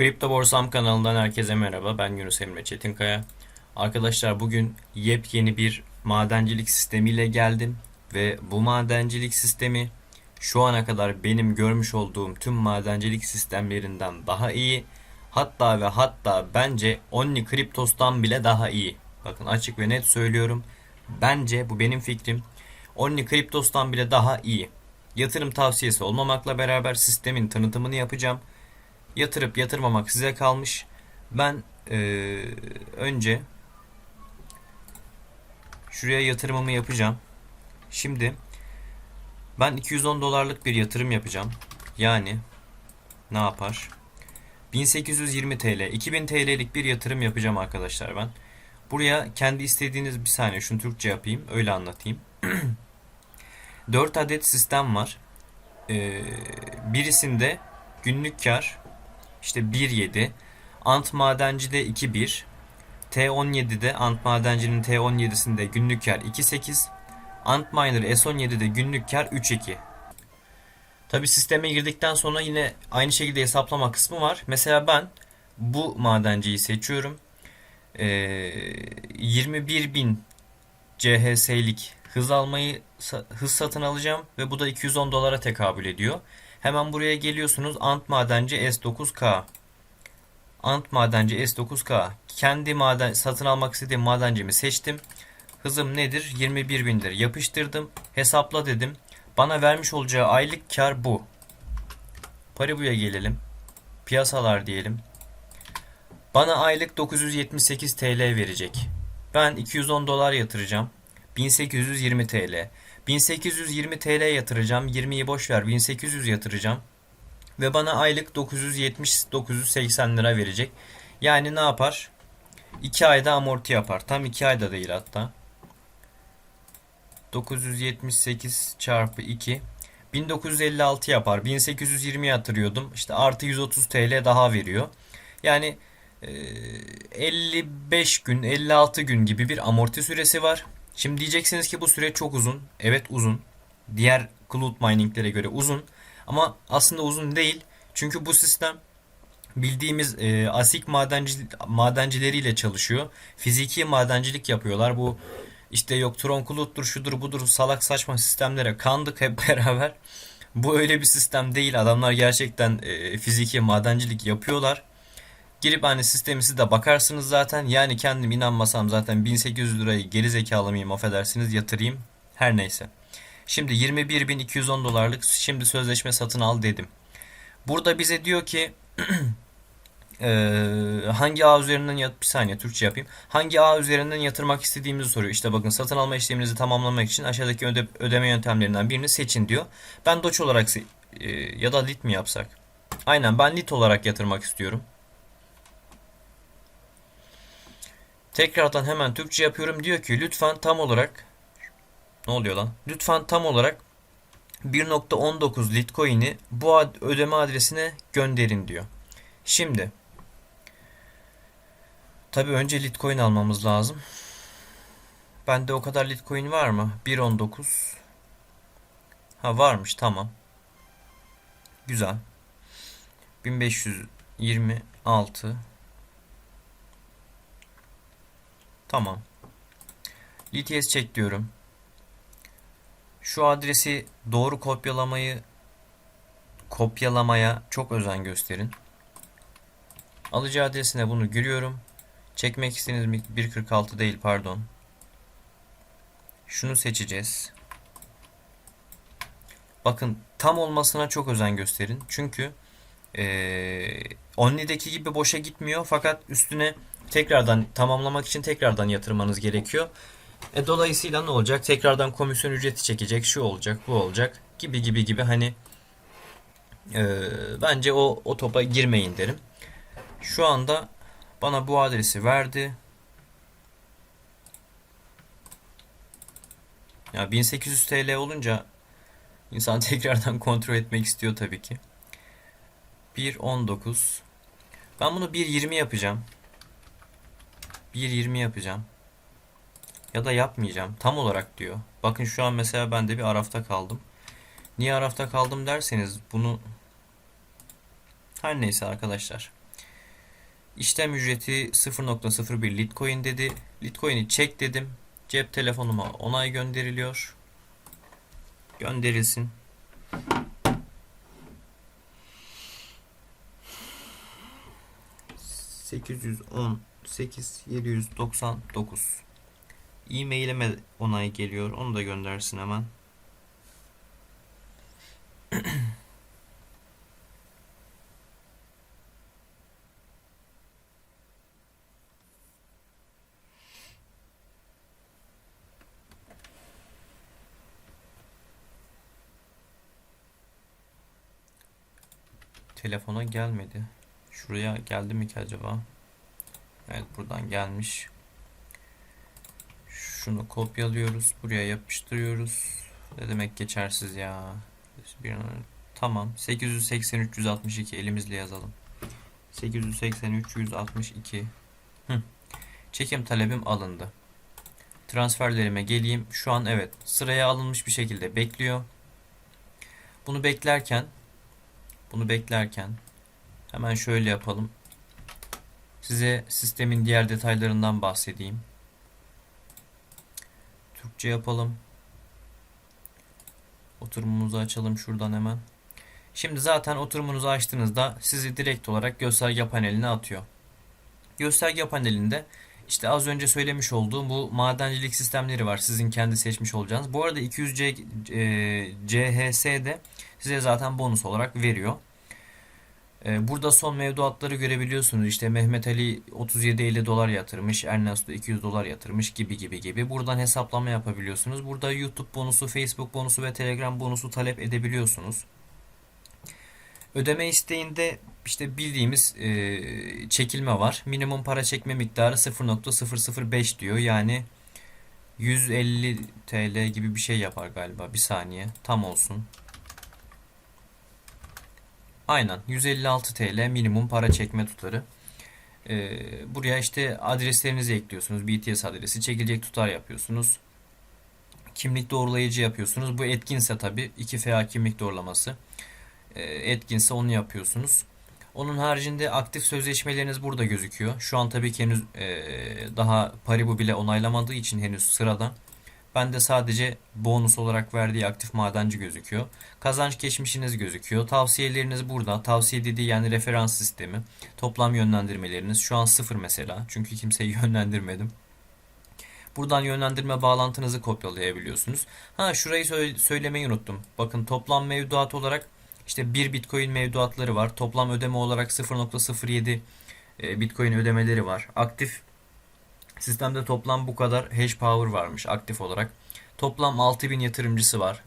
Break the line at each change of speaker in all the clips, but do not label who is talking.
Kripto Borsam kanalından herkese merhaba. Ben Yunus Emre Çetinkaya. Arkadaşlar bugün yepyeni bir madencilik sistemiyle geldim ve bu madencilik sistemi şu ana kadar benim görmüş olduğum tüm madencilik sistemlerinden daha iyi. Hatta ve hatta bence Only Cryptos'tan bile daha iyi. Bakın açık ve net söylüyorum. Bence bu benim fikrim. Only Cryptos'tan bile daha iyi. Yatırım tavsiyesi olmamakla beraber sistemin tanıtımını yapacağım. Yatırıp yatırmamak size kalmış. Ben eee, önce şuraya yatırımımı yapacağım. Şimdi ben 210 dolarlık bir yatırım yapacağım. Yani ne yapar? 1820 TL, 2000 TL'lik bir yatırım yapacağım arkadaşlar ben. Buraya kendi istediğiniz bir saniye şunu Türkçe yapayım, öyle anlatayım. 4 adet sistem var. Ee, birisinde günlük kar işte 1.7, Ant Madenci'de 2.1, T17'de Ant Madenci'nin T17'sinde günlük kar 2.8, Antminer S17'de günlük kar 3.2. Tabi sisteme girdikten sonra yine aynı şekilde hesaplama kısmı var. Mesela ben bu madenciyi seçiyorum. Ee, 21.000 CHS'lik hız almayı hız satın alacağım ve bu da 210 dolara tekabül ediyor. Hemen buraya geliyorsunuz Ant Madenci S9K. Ant Madenci S9K. Kendi maden satın almak istediğim madencimi seçtim. Hızım nedir? 21.000'dir. Yapıştırdım. Hesapla dedim. Bana vermiş olacağı aylık kar bu. Paribu'ya gelelim. Piyasalar diyelim. Bana aylık 978 TL verecek. Ben 210 dolar yatıracağım. 1820 TL. 1820 TL yatıracağım. 20'yi boş ver. 1800 yatıracağım. Ve bana aylık 970-980 lira verecek. Yani ne yapar? 2 ayda amorti yapar. Tam 2 ayda değil hatta. 978 çarpı 2 1956 yapar. 1820 yatırıyordum. İşte artı 130 TL daha veriyor. Yani e, 55 gün 56 gün gibi bir amorti süresi var. Şimdi diyeceksiniz ki bu süre çok uzun. Evet uzun. Diğer cloud mininglere göre uzun. Ama aslında uzun değil. Çünkü bu sistem bildiğimiz e, asik madenci, madencileriyle çalışıyor. Fiziki madencilik yapıyorlar. Bu işte yok Tron Cloud'dur şudur budur salak saçma sistemlere kandık hep beraber. Bu öyle bir sistem değil. Adamlar gerçekten e, fiziki madencilik yapıyorlar. Girip hani sistemi siz de bakarsınız zaten. Yani kendim inanmasam zaten 1800 lirayı geri zekalı mıyım affedersiniz yatırayım. Her neyse. Şimdi 21.210 dolarlık şimdi sözleşme satın al dedim. Burada bize diyor ki eee, hangi ağ üzerinden yat bir saniye Türkçe yapayım. Hangi ağ üzerinden yatırmak istediğimizi soruyor. İşte bakın satın alma işleminizi tamamlamak için aşağıdaki öde, ödeme yöntemlerinden birini seçin diyor. Ben Doge olarak eee, ya da lit mi yapsak? Aynen ben lit olarak yatırmak istiyorum. Tekrardan hemen Türkçe yapıyorum. Diyor ki lütfen tam olarak ne oluyor lan? Lütfen tam olarak 1.19 Litecoin'i bu ad- ödeme adresine gönderin diyor. Şimdi tabii önce Litecoin almamız lazım. Bende o kadar Litecoin var mı? 1.19 Ha varmış tamam. Güzel. 1526 Tamam. LTS çek diyorum. Şu adresi doğru kopyalamayı kopyalamaya çok özen gösterin. Alıcı adresine bunu giriyorum. Çekmek istediğiniz 1.46 değil pardon. Şunu seçeceğiz. Bakın tam olmasına çok özen gösterin. Çünkü ee, Only'deki gibi boşa gitmiyor fakat üstüne tekrardan tamamlamak için tekrardan yatırmanız gerekiyor. E, dolayısıyla ne olacak? Tekrardan komisyon ücreti çekecek, şu olacak, bu olacak gibi gibi gibi hani e, bence o, o topa girmeyin derim. Şu anda bana bu adresi verdi. Ya 1800 TL olunca insan tekrardan kontrol etmek istiyor tabii ki. 1.19 Ben bunu 1.20 yapacağım. 1.20 yapacağım. Ya da yapmayacağım. Tam olarak diyor. Bakın şu an mesela ben de bir arafta kaldım. Niye arafta kaldım derseniz bunu her neyse arkadaşlar. İşlem ücreti 0.01 Litecoin dedi. Litecoin'i çek dedim. Cep telefonuma onay gönderiliyor. Gönderilsin. ...818 799 E-mailime onay geliyor. Onu da göndersin hemen. Telefona gelmedi. Şuraya geldi mi ki acaba? Evet buradan gelmiş. Şunu kopyalıyoruz. Buraya yapıştırıyoruz. Ne demek geçersiz ya. Bir, tamam. 880 362 elimizle yazalım. 880 362 Hı. Çekim talebim alındı. Transferlerime geleyim. Şu an evet sıraya alınmış bir şekilde bekliyor. Bunu beklerken bunu beklerken hemen şöyle yapalım. Size sistemin diğer detaylarından bahsedeyim. Türkçe yapalım. Oturumumuzu açalım şuradan hemen. Şimdi zaten oturumunuzu açtığınızda sizi direkt olarak gösterge paneline atıyor. Gösterge panelinde işte az önce söylemiş olduğum bu madencilik sistemleri var. Sizin kendi seçmiş olacağınız. Bu arada 200C e, CHS de size zaten bonus olarak veriyor. E, burada son mevduatları görebiliyorsunuz. İşte Mehmet Ali 37-50 dolar yatırmış, Ernesto 200 dolar yatırmış gibi gibi gibi. Buradan hesaplama yapabiliyorsunuz. Burada YouTube bonusu, Facebook bonusu ve Telegram bonusu talep edebiliyorsunuz. Ödeme isteğinde işte bildiğimiz e, çekilme var. Minimum para çekme miktarı 0.005 diyor. Yani 150 TL gibi bir şey yapar galiba. Bir saniye. Tam olsun. Aynen 156 TL minimum para çekme tutarı. Ee, buraya işte adreslerinizi ekliyorsunuz. BTS adresi, çekilecek tutar yapıyorsunuz. Kimlik doğrulayıcı yapıyorsunuz. Bu etkinse tabi 2FA kimlik doğrulaması. Ee, etkinse onu yapıyorsunuz. Onun haricinde aktif sözleşmeleriniz burada gözüküyor. Şu an tabii ki henüz e, daha Paribu bile onaylamadığı için henüz sırada. Ben de sadece bonus olarak verdiği aktif madenci gözüküyor. Kazanç geçmişiniz gözüküyor. Tavsiyeleriniz burada. Tavsiye dediği yani referans sistemi. Toplam yönlendirmeleriniz şu an sıfır mesela. Çünkü kimseyi yönlendirmedim. Buradan yönlendirme bağlantınızı kopyalayabiliyorsunuz. Ha şurayı söylemeyi unuttum. Bakın toplam mevduat olarak işte 1 Bitcoin mevduatları var. Toplam ödeme olarak 0.07 e, Bitcoin ödemeleri var. Aktif Sistemde toplam bu kadar hash power varmış aktif olarak. Toplam 6000 yatırımcısı var.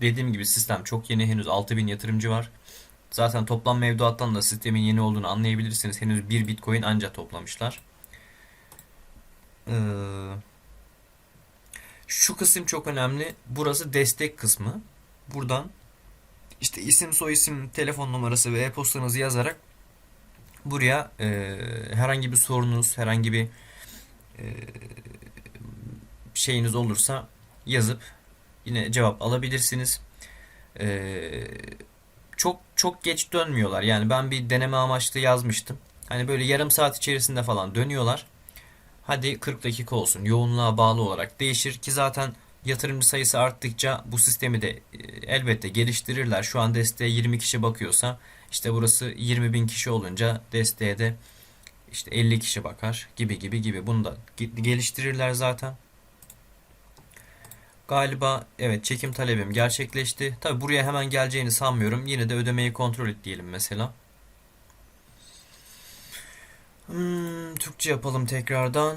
Dediğim gibi sistem çok yeni henüz 6000 yatırımcı var. Zaten toplam mevduattan da sistemin yeni olduğunu anlayabilirsiniz. Henüz 1 bitcoin ancak toplamışlar. Ee, şu kısım çok önemli. Burası destek kısmı. Buradan işte isim, soyisim, telefon numarası ve e-postanızı yazarak buraya e, herhangi bir sorunuz, herhangi bir şeyiniz olursa yazıp yine cevap alabilirsiniz. Çok çok geç dönmüyorlar. Yani ben bir deneme amaçlı yazmıştım. Hani böyle yarım saat içerisinde falan dönüyorlar. Hadi 40 dakika olsun. Yoğunluğa bağlı olarak değişir ki zaten yatırımcı sayısı arttıkça bu sistemi de elbette geliştirirler. Şu an desteğe 20 kişi bakıyorsa işte burası 20 bin kişi olunca desteğe de işte 50 kişi bakar gibi gibi gibi. Bunu da geliştirirler zaten. Galiba evet çekim talebim gerçekleşti. Tabi buraya hemen geleceğini sanmıyorum. Yine de ödemeyi kontrol et diyelim mesela. Hmm, Türkçe yapalım tekrardan.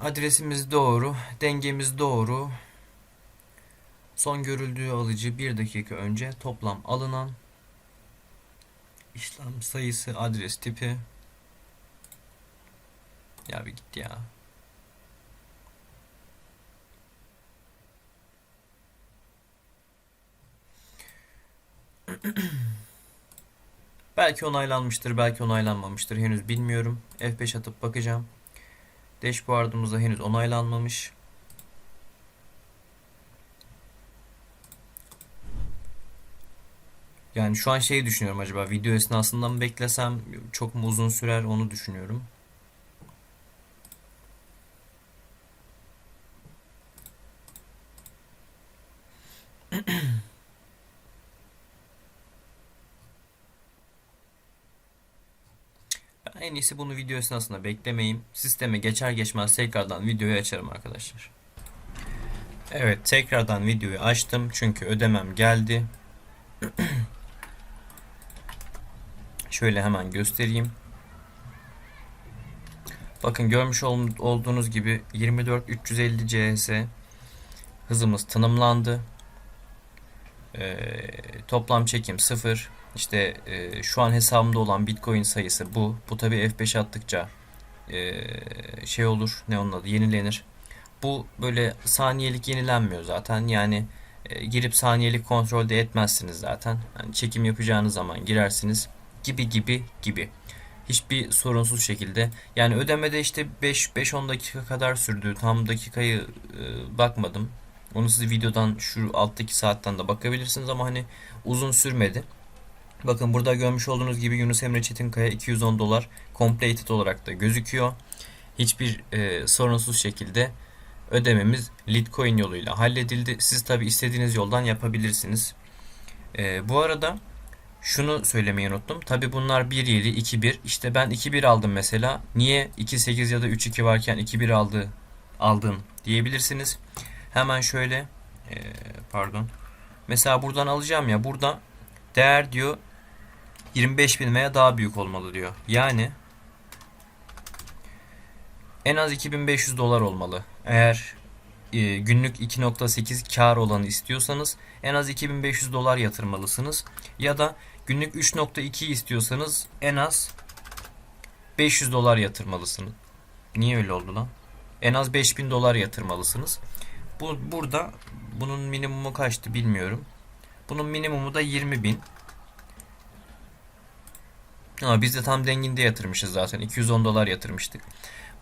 Adresimiz doğru. Dengemiz doğru. Son görüldüğü alıcı bir dakika önce toplam alınan işlem sayısı adres tipi ya bir git ya. belki onaylanmıştır, belki onaylanmamıştır. Henüz bilmiyorum. F5 atıp bakacağım. Dashboard'ımızda henüz onaylanmamış. Yani şu an şey düşünüyorum acaba video esnasında mı beklesem çok mu uzun sürer onu düşünüyorum. En iyisi bunu video esnasında beklemeyeyim. Sisteme geçer geçmez tekrardan videoyu açarım arkadaşlar. Evet tekrardan videoyu açtım çünkü ödemem geldi. Şöyle hemen göstereyim. Bakın görmüş ol- olduğunuz gibi 24 350 CS hızımız tanımlandı. Ee, toplam çekim 0. İşte e, şu an hesabımda olan Bitcoin sayısı bu. Bu tabi F5 attıkça e, şey olur. Ne onun adı? Yenilenir. Bu böyle saniyelik yenilenmiyor zaten. Yani e, girip saniyelik kontrolde etmezsiniz zaten. Yani çekim yapacağınız zaman girersiniz gibi gibi gibi. Hiçbir sorunsuz şekilde. Yani ödemede işte 5-5-10 dakika kadar sürdü. Tam dakikayı e, bakmadım. Onu siz videodan şu alttaki saatten de bakabilirsiniz ama hani uzun sürmedi. Bakın burada görmüş olduğunuz gibi Yunus Emre Çetinkaya 210 dolar completed olarak da gözüküyor. Hiçbir e, sorunsuz şekilde ödememiz Litecoin yoluyla halledildi. Siz tabi istediğiniz yoldan yapabilirsiniz. E, bu arada şunu söylemeyi unuttum. Tabi bunlar 1.7, 2.1. İşte ben 2.1 aldım mesela. Niye 2.8 ya da 3.2 varken 2.1 aldı, aldın diyebilirsiniz. Hemen şöyle e, pardon. Mesela buradan alacağım ya. Burada değer diyor 25.000 veya daha büyük olmalı diyor. Yani en az 2500 dolar olmalı. Eğer e, günlük 2.8 kar olanı istiyorsanız en az 2500 dolar yatırmalısınız. Ya da günlük 3.2 istiyorsanız en az 500 dolar yatırmalısınız. Niye öyle oldu lan? En az 5000 dolar yatırmalısınız. Bu burada bunun minimumu kaçtı bilmiyorum. Bunun minimumu da 20 bin. Ama biz de tam denginde yatırmışız zaten. 210 dolar yatırmıştık.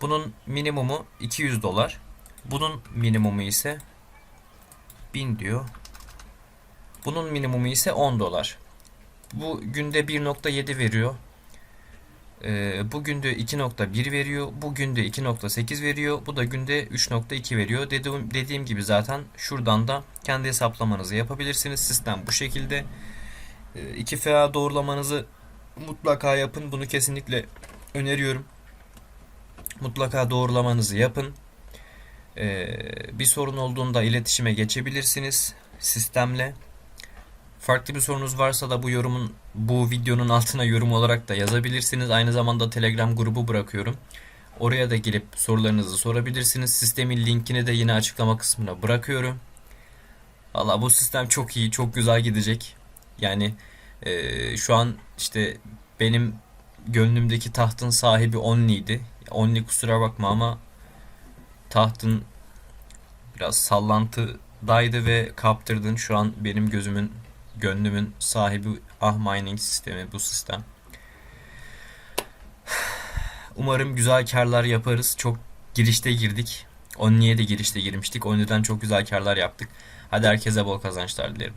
Bunun minimumu 200 dolar. Bunun minimumu ise 1000 diyor. Bunun minimumu ise 10 dolar. Bu günde 1.7 veriyor. Ee, bu günde 2.1 veriyor. Bu günde 2.8 veriyor. Bu da günde 3.2 veriyor. Dediğim, dediğim gibi zaten şuradan da kendi hesaplamanızı yapabilirsiniz. Sistem bu şekilde. Ee, 2 FA doğrulamanızı mutlaka yapın. Bunu kesinlikle öneriyorum. Mutlaka doğrulamanızı yapın. Ee, bir sorun olduğunda iletişime geçebilirsiniz sistemle. Farklı bir sorunuz varsa da bu yorumun bu videonun altına yorum olarak da yazabilirsiniz. Aynı zamanda Telegram grubu bırakıyorum. Oraya da gelip sorularınızı sorabilirsiniz. Sistemin linkini de yine açıklama kısmına bırakıyorum. Valla bu sistem çok iyi, çok güzel gidecek. Yani e, şu an işte benim gönlümdeki tahtın sahibi Only'ydi. Only kusura bakma ama tahtın biraz sallantıdaydı ve kaptırdın. Şu an benim gözümün, gönlümün sahibi Ah Mining sistemi bu sistem. Umarım güzel karlar yaparız. Çok girişte girdik. Only'ye de girişte girmiştik. Only'den çok güzel karlar yaptık. Hadi herkese bol kazançlar dilerim.